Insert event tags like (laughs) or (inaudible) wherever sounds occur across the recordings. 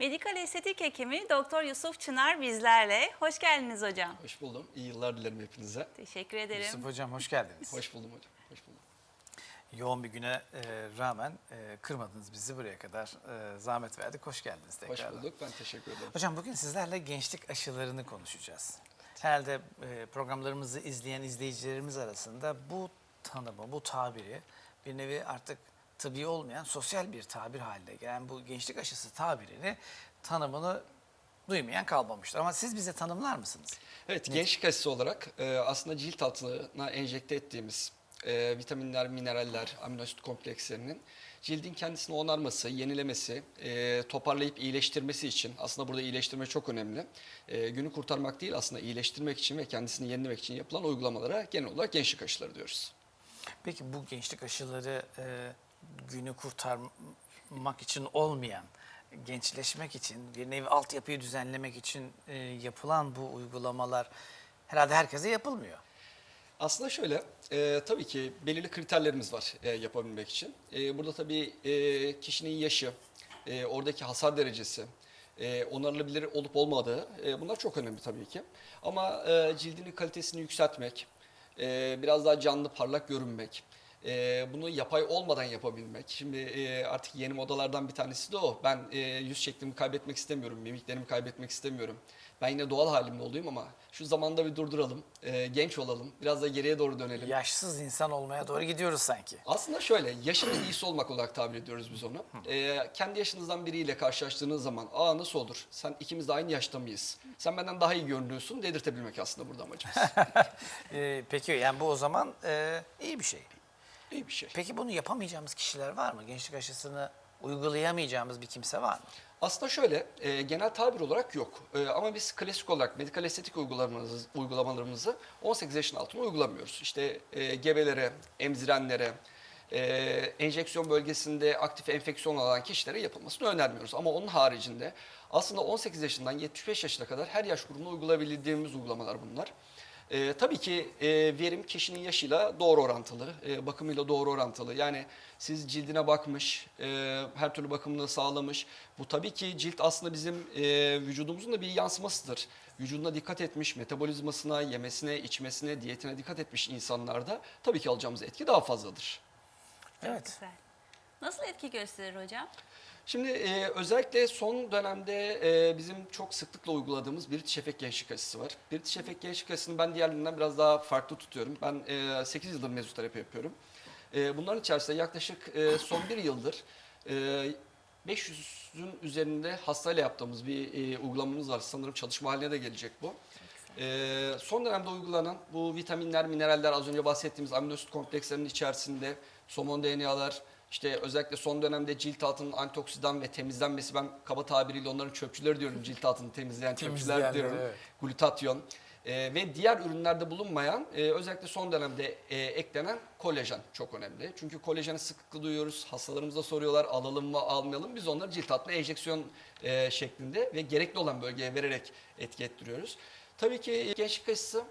Medikal estetik hekimi Doktor Yusuf Çınar bizlerle. Hoş geldiniz hocam. Hoş buldum. İyi yıllar dilerim hepinize. Teşekkür ederim. Yusuf Hocam hoş geldiniz. Hoş buldum hocam. Hoş buldum. Yoğun bir güne e, rağmen e, kırmadınız bizi buraya kadar. E, zahmet verdik. Hoş geldiniz Hoş tekrar. bulduk. Ben teşekkür ederim. Hocam bugün sizlerle gençlik aşılarını konuşacağız. Herhalde e, programlarımızı izleyen izleyicilerimiz arasında bu tanımı, bu tabiri bir nevi artık tıbbi olmayan sosyal bir tabir haline gelen bu gençlik aşısı tabirini, tanımını duymayan kalmamıştır. Ama siz bize tanımlar mısınız? Evet, gençlik aşısı olarak e, aslında cilt altına enjekte ettiğimiz e, vitaminler, mineraller, amino asit komplekslerinin cildin kendisini onarması, yenilemesi, e, toparlayıp iyileştirmesi için aslında burada iyileştirme çok önemli. E, günü kurtarmak değil aslında iyileştirmek için ve kendisini yenilemek için yapılan uygulamalara genel olarak gençlik aşıları diyoruz. Peki bu gençlik aşıları e, günü kurtarmak için olmayan, gençleşmek için, bir nevi altyapıyı düzenlemek için e, yapılan bu uygulamalar herhalde herkese yapılmıyor. Aslında şöyle, e, tabii ki belirli kriterlerimiz var e, yapabilmek için. E, burada tabii e, kişinin yaşı, e, oradaki hasar derecesi, e, onarılabilir olup olmadığı e, bunlar çok önemli tabii ki. Ama e, cildinin kalitesini yükseltmek, e, biraz daha canlı parlak görünmek, e, bunu yapay olmadan yapabilmek. Şimdi e, artık yeni modalardan bir tanesi de o. Ben e, yüz şeklimi kaybetmek istemiyorum, mimiklerimi kaybetmek istemiyorum. Ben yine doğal halimde olayım ama şu zamanda bir durduralım, e, genç olalım, biraz da geriye doğru dönelim. Yaşsız insan olmaya doğru gidiyoruz sanki. Aslında şöyle, yaşın iyisi olmak olarak tabir ediyoruz biz onu. Ee, kendi yaşınızdan biriyle karşılaştığınız zaman, aa nasıl olur, sen ikimiz de aynı yaşta mıyız? Sen benden daha iyi görünüyorsun dedirtebilmek aslında burada amacımız. (laughs) E, peki yani bu o zaman e, iyi bir şey. İyi bir şey. Peki bunu yapamayacağımız kişiler var mı? Gençlik aşısını uygulayamayacağımız bir kimse var mı? Aslında şöyle, e, genel tabir olarak yok. E, ama biz klasik olarak medikal estetik uygulamalarımızı, uygulamalarımızı 18 yaşın altına uygulamıyoruz. İşte e, gebelere, emzirenlere, e, enjeksiyon bölgesinde aktif enfeksiyon olan kişilere yapılmasını önermiyoruz. Ama onun haricinde aslında 18 yaşından 75 yaşına kadar her yaş grubuna uygulayabildiğimiz uygulamalar bunlar. Ee, tabii ki e, verim kişinin yaşıyla doğru orantılı, e, bakımıyla doğru orantılı. Yani siz cildine bakmış, e, her türlü bakımını sağlamış. Bu tabii ki cilt aslında bizim e, vücudumuzun da bir yansımasıdır. Vücuduna dikkat etmiş, metabolizmasına, yemesine, içmesine, diyetine dikkat etmiş insanlarda tabii ki alacağımız etki daha fazladır. Evet. Güzel. Nasıl etki gösterir hocam? Şimdi e, özellikle son dönemde e, bizim çok sıklıkla uyguladığımız British Effect gençlik aşısı var. British Effect gençlik aşısını ben diğerlerinden biraz daha farklı tutuyorum. Ben e, 8 yıldır mezoterapi yapıyorum. E, bunların içerisinde yaklaşık e, son bir yıldır e, 500'ün üzerinde hastayla yaptığımız bir e, uygulamamız var. Sanırım çalışma haline de gelecek bu. Ee, son dönemde uygulanan bu vitaminler, mineraller az önce bahsettiğimiz amino asit komplekslerinin içerisinde somon DNA'lar, işte özellikle son dönemde cilt altının antioksidan ve temizlenmesi ben kaba tabiriyle onların çöpçüleri diyorum cilt altını temizleyen çöpçüler diyorum. evet. Glutatyon Ee, ve diğer ürünlerde bulunmayan e, özellikle son dönemde e, eklenen kolajen çok önemli. Çünkü kolajeni sıklıkla duyuyoruz. Hastalarımız da soruyorlar alalım mı almayalım. Biz onları cilt altına enjeksiyon e, şeklinde ve gerekli olan bölgeye vererek etki ettiriyoruz. Tabii ki gençlik aşısı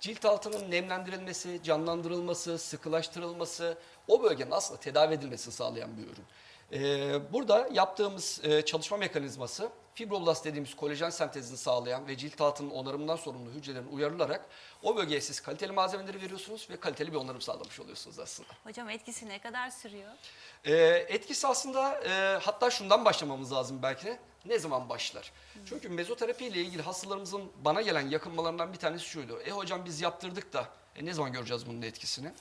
cilt altının nemlendirilmesi, canlandırılması, sıkılaştırılması, o bölgenin aslında tedavi edilmesini sağlayan bir ürün. Ee, burada yaptığımız e, çalışma mekanizması fibroblast dediğimiz kolajen sentezini sağlayan ve cilt altının onarımından sorumlu hücrelerin uyarılarak o bölgeye siz kaliteli malzemeleri veriyorsunuz ve kaliteli bir onarım sağlamış oluyorsunuz aslında. Hocam etkisi ne kadar sürüyor? Ee, etkisi aslında e, hatta şundan başlamamız lazım belki de. Ne zaman başlar? Çünkü mezoterapi ile ilgili hastalarımızın bana gelen yakınmalarından bir tanesi şuydu. E hocam biz yaptırdık da e, ne zaman göreceğiz bunun etkisini?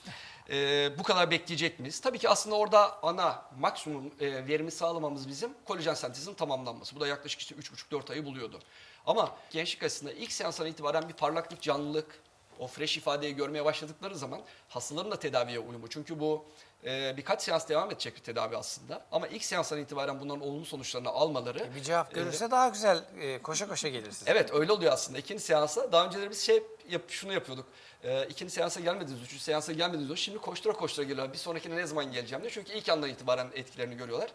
E, bu kadar bekleyecek miyiz? Tabii ki aslında orada ana maksimum e, verimi sağlamamız bizim kolajen sentezinin tamamlanması. Bu da yaklaşık işte 3,5-4 ayı buluyordu. Ama gençlik açısından ilk seansdan itibaren bir parlaklık, canlılık, o fresh ifadeyi görmeye başladıkları zaman hastaların da tedaviye uyumu. Çünkü bu e, birkaç seans devam edecek bir tedavi aslında. Ama ilk seansdan itibaren bunların olumlu sonuçlarını almaları... E, Bir cevap görürse daha güzel e, koşa koşa gelir size. Evet öyle oluyor aslında. İkinci seansa daha önceleri biz şey yap, şunu yapıyorduk. Ee, ikinci seansa gelmediniz, üçüncü seansa gelmediniz. Şimdi koştura koştura geliyorlar. Bir sonrakine ne zaman geleceğim diye. Çünkü ilk andan itibaren etkilerini görüyorlar.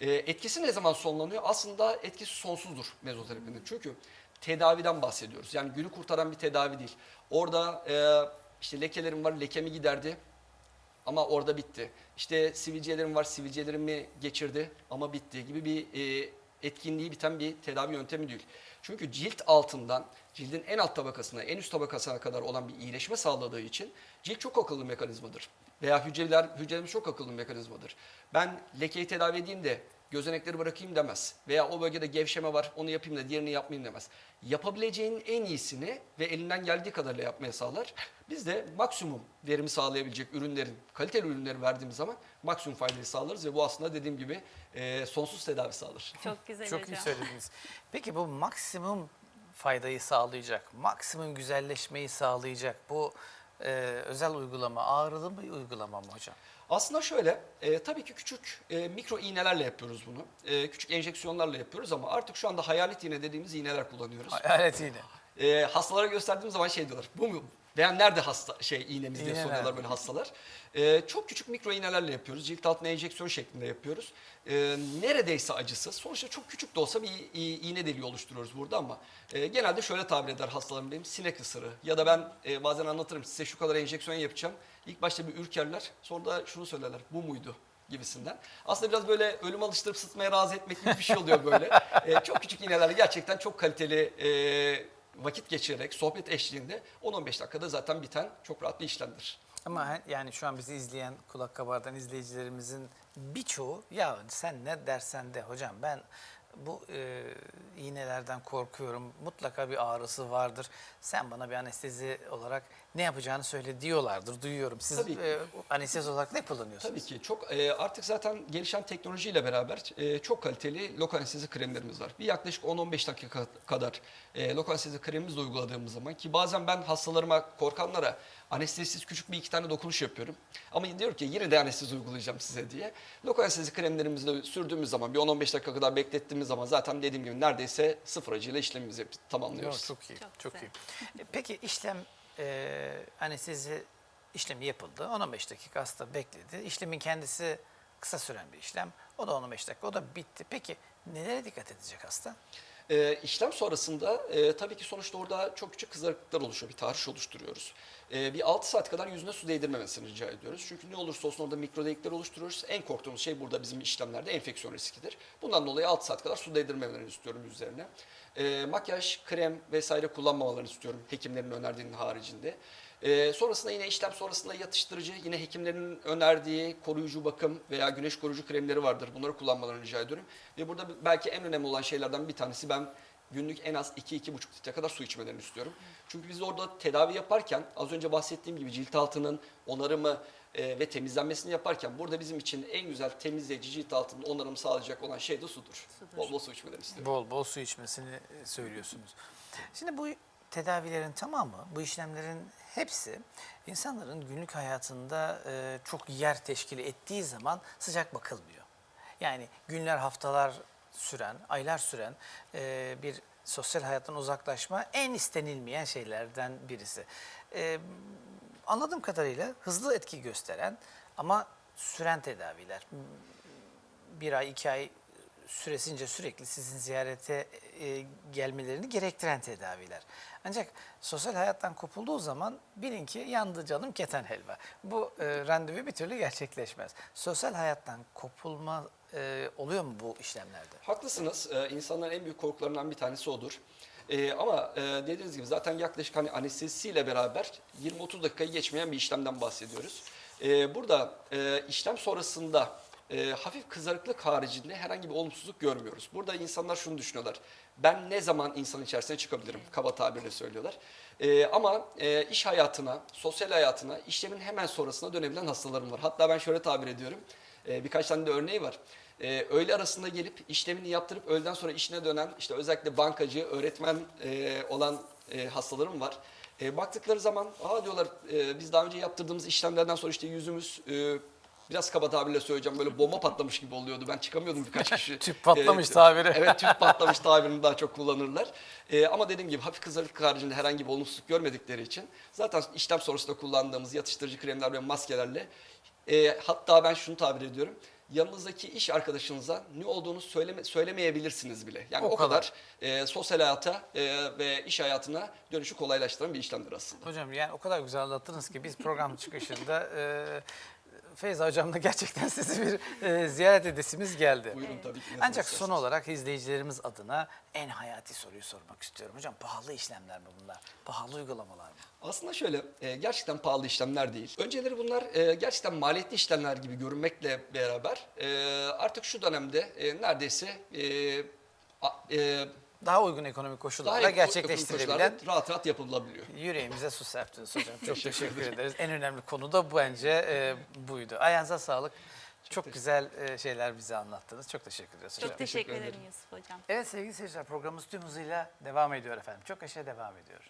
Ee, etkisi ne zaman sonlanıyor? Aslında etkisi sonsuzdur mezoterapinin. Çünkü tedaviden bahsediyoruz. Yani günü kurtaran bir tedavi değil. Orada e, işte lekelerim var, lekemi giderdi. Ama orada bitti. İşte sivilcelerim var, sivilcelerimi geçirdi ama bitti gibi bir e, etkinliği biten bir tedavi yöntemi değil. Çünkü cilt altından cildin en alt tabakasına, en üst tabakasına kadar olan bir iyileşme sağladığı için cilt çok akıllı mekanizmadır. Veya hücreler, hücrelerimiz çok akıllı mekanizmadır. Ben lekeyi tedavi edeyim de gözenekleri bırakayım demez. Veya o bölgede gevşeme var onu yapayım da diğerini yapmayayım demez. Yapabileceğinin en iyisini ve elinden geldiği kadarıyla yapmaya sağlar. Biz de maksimum verimi sağlayabilecek ürünlerin, kaliteli ürünleri verdiğimiz zaman maksimum faydayı sağlarız ve bu aslında dediğim gibi e, sonsuz tedavi sağlar. Çok güzel Çok hocam. iyi söylediniz. Peki bu maksimum faydayı sağlayacak, maksimum güzelleşmeyi sağlayacak bu e, özel uygulama ağrılı bir uygulama mı hocam? Aslında şöyle, e, tabii ki küçük e, mikro iğnelerle yapıyoruz bunu. E, küçük enjeksiyonlarla yapıyoruz ama artık şu anda hayalet iğne dediğimiz iğneler kullanıyoruz. Hayalet iğne. E, hastalara gösterdiğim zaman şey diyorlar, bu mu? Veya nerede hasta şey iğnemiz diye İğne soruyorlar böyle hastalar. E, çok küçük mikro iğnelerle yapıyoruz. Cilt altına enjeksiyon şeklinde yapıyoruz. E, neredeyse acısız. Sonuçta çok küçük de olsa bir i- iğne deliği oluşturuyoruz burada ama e, genelde şöyle tabir eder hastalarım benim sinek ısırığı. Ya da ben e, bazen anlatırım size şu kadar enjeksiyon yapacağım. İlk başta bir ürkerler sonra da şunu söylerler bu muydu? gibisinden. Aslında biraz böyle ölüm alıştırıp sıtmaya razı etmek gibi bir şey oluyor böyle. (laughs) E, çok küçük iğnelerle gerçekten çok kaliteli e, vakit geçirerek sohbet eşliğinde 10-15 dakikada zaten biten çok rahat bir işlemdir. Ama yani şu an bizi izleyen kulak kabartan izleyicilerimizin birçoğu ya sen ne dersen de hocam ben bu e, iğnelerden korkuyorum. Mutlaka bir ağrısı vardır. Sen bana bir anestezi olarak ne yapacağını söyle diyorlardır. Duyuyorum. Siz Tabii. e, anestezi olarak ne kullanıyorsunuz? Tabii ki çok e, artık zaten gelişen teknolojiyle beraber e, çok kaliteli lokal anestezi kremlerimiz var. Bir yaklaşık 10-15 dakika kadar e, lokal anestezi kremimizi uyguladığımız zaman ki bazen ben hastalarıma korkanlara anestezisiz küçük bir iki tane dokunuş yapıyorum. Ama diyor ki yine de anestezi uygulayacağım size diye. Lokal anestezi kremlerimizi de sürdüğümüz zaman bir 10-15 dakika kadar beklettiğimiz zaman zaten dediğim gibi neredeyse sıfır acıyla işlemimizi Yok, tamamlıyoruz. çok iyi. Çok Çok, iyi. E, Peki işlem e, anestezi işlemi yapıldı. 10-15 dakika hasta bekledi. İşlemin kendisi kısa süren bir işlem. O da 10-15 dakika. O da bitti. Peki nelere dikkat edecek hasta? E, işlem sonrasında e, tabii ki sonuçta orada çok küçük kızarıklıklar oluşuyor. Bir tahriş oluşturuyoruz. E, bir 6 saat kadar yüzüne su değdirmemesini rica ediyoruz. Çünkü ne olursa olsun orada mikro delikler oluşturuyoruz. En korktuğumuz şey burada bizim işlemlerde enfeksiyon riskidir. Bundan dolayı 6 saat kadar su değdirmemelerini istiyorum yüzlerine. E, makyaj, krem vesaire kullanmamalarını istiyorum hekimlerin önerdiğinin haricinde. E, sonrasında yine işlem sonrasında yatıştırıcı, yine hekimlerin önerdiği koruyucu bakım veya güneş koruyucu kremleri vardır. Bunları kullanmalarını rica ediyorum. Ve burada belki en önemli olan şeylerden bir tanesi ben günlük en az 2-2,5 litre kadar su içmelerini istiyorum. Çünkü biz orada tedavi yaparken az önce bahsettiğim gibi cilt altının onarımı e, ve temizlenmesini yaparken burada bizim için en güzel temizleyici cilt altının onarımı sağlayacak olan şey de sudur. Sudur. Bol bol su içmelerini istiyorum. Bol bol su içmesini söylüyorsunuz. Şimdi bu tedavilerin tamamı, bu işlemlerin hepsi insanların günlük hayatında e, çok yer teşkil ettiği zaman sıcak bakılmıyor. Yani günler, haftalar süren, aylar süren e, bir sosyal hayattan uzaklaşma en istenilmeyen şeylerden birisi. E, anladığım kadarıyla hızlı etki gösteren ama süren tedaviler bir ay, iki ay süresince sürekli sizin ziyarete e, gelmelerini gerektiren tedaviler. Ancak sosyal hayattan kopulduğu zaman bilin ki yandı canım keten helva. Bu e, randevu bir türlü gerçekleşmez. Sosyal hayattan kopulma e, oluyor mu bu işlemlerde? Haklısınız. Ee, insanların en büyük korkularından bir tanesi odur. Ee, ama e, dediğiniz gibi zaten yaklaşık hani anestezisiyle beraber 20-30 dakikayı geçmeyen bir işlemden bahsediyoruz. Ee, burada e, işlem sonrasında e, hafif kızarıklık haricinde herhangi bir olumsuzluk görmüyoruz. Burada insanlar şunu düşünüyorlar. Ben ne zaman insan içerisine çıkabilirim? Kaba tabirle söylüyorlar. Ee, ama e, iş hayatına, sosyal hayatına, işlemin hemen sonrasına dönebilen hastalarım var. Hatta ben şöyle tabir ediyorum. Ee, birkaç tane de örneği var. Ee, öğle arasında gelip işlemini yaptırıp öğleden sonra işine dönen işte özellikle bankacı, öğretmen e, olan e, hastalarım var. E, baktıkları zaman aa diyorlar e, biz daha önce yaptırdığımız işlemlerden sonra işte yüzümüz e, biraz kaba tabirle söyleyeceğim böyle bomba patlamış gibi oluyordu. Ben çıkamıyordum birkaç kişi. (laughs) Tüp patlamış E, tabiri. Evet tüp (laughs) patlamış tabirini daha çok kullanırlar. E, ama dediğim gibi hafif kızarıklık haricinde herhangi bir olumsuzluk görmedikleri için zaten işlem sonrasında kullandığımız yatıştırıcı kremler ve maskelerle e, hatta ben şunu tabir ediyorum. Yanınızdaki iş arkadaşınıza ne olduğunu söyleme, söylemeyebilirsiniz bile. Yani O o, kadar. kadar, e, sosyal hayata e, ve iş hayatına dönüşü kolaylaştıran bir işlemdir aslında. Hocam yani o kadar güzel anlattınız ki biz program çıkışında e, Feyza Hocam'la gerçekten (laughs) sizi bir e, ziyaret edesimiz geldi. Buyurun tabii ki. Ancak son olarak izleyicilerimiz adına en hayati soruyu sormak istiyorum. Hocam pahalı işlemler mi bunlar? Pahalı uygulamalar mı? Aslında şöyle, e, gerçekten pahalı işlemler değil. Önceleri bunlar e, gerçekten maliyetli işlemler gibi görünmekle beraber e, artık şu dönemde e, neredeyse e, a- e, Daha uygun ekonomik daha koşullarla gerçekleştirebilen koşullarda rahat rahat yapılabiliyor. yüreğimize su serptiniz hocam. Çok teşekkür ederiz. En önemli konu da bence e, buydu. Ayağınıza sağlık. Çok güzel e, şeyler bize anlattınız. Çok teşekkür ederiz hocam. Çok teşekkür teşekkür ederim ederim. Yusuf Hocam. Evet sevgili seyirciler programımız tüm hızıyla devam ediyor efendim. Çok aşağı devam ediyor.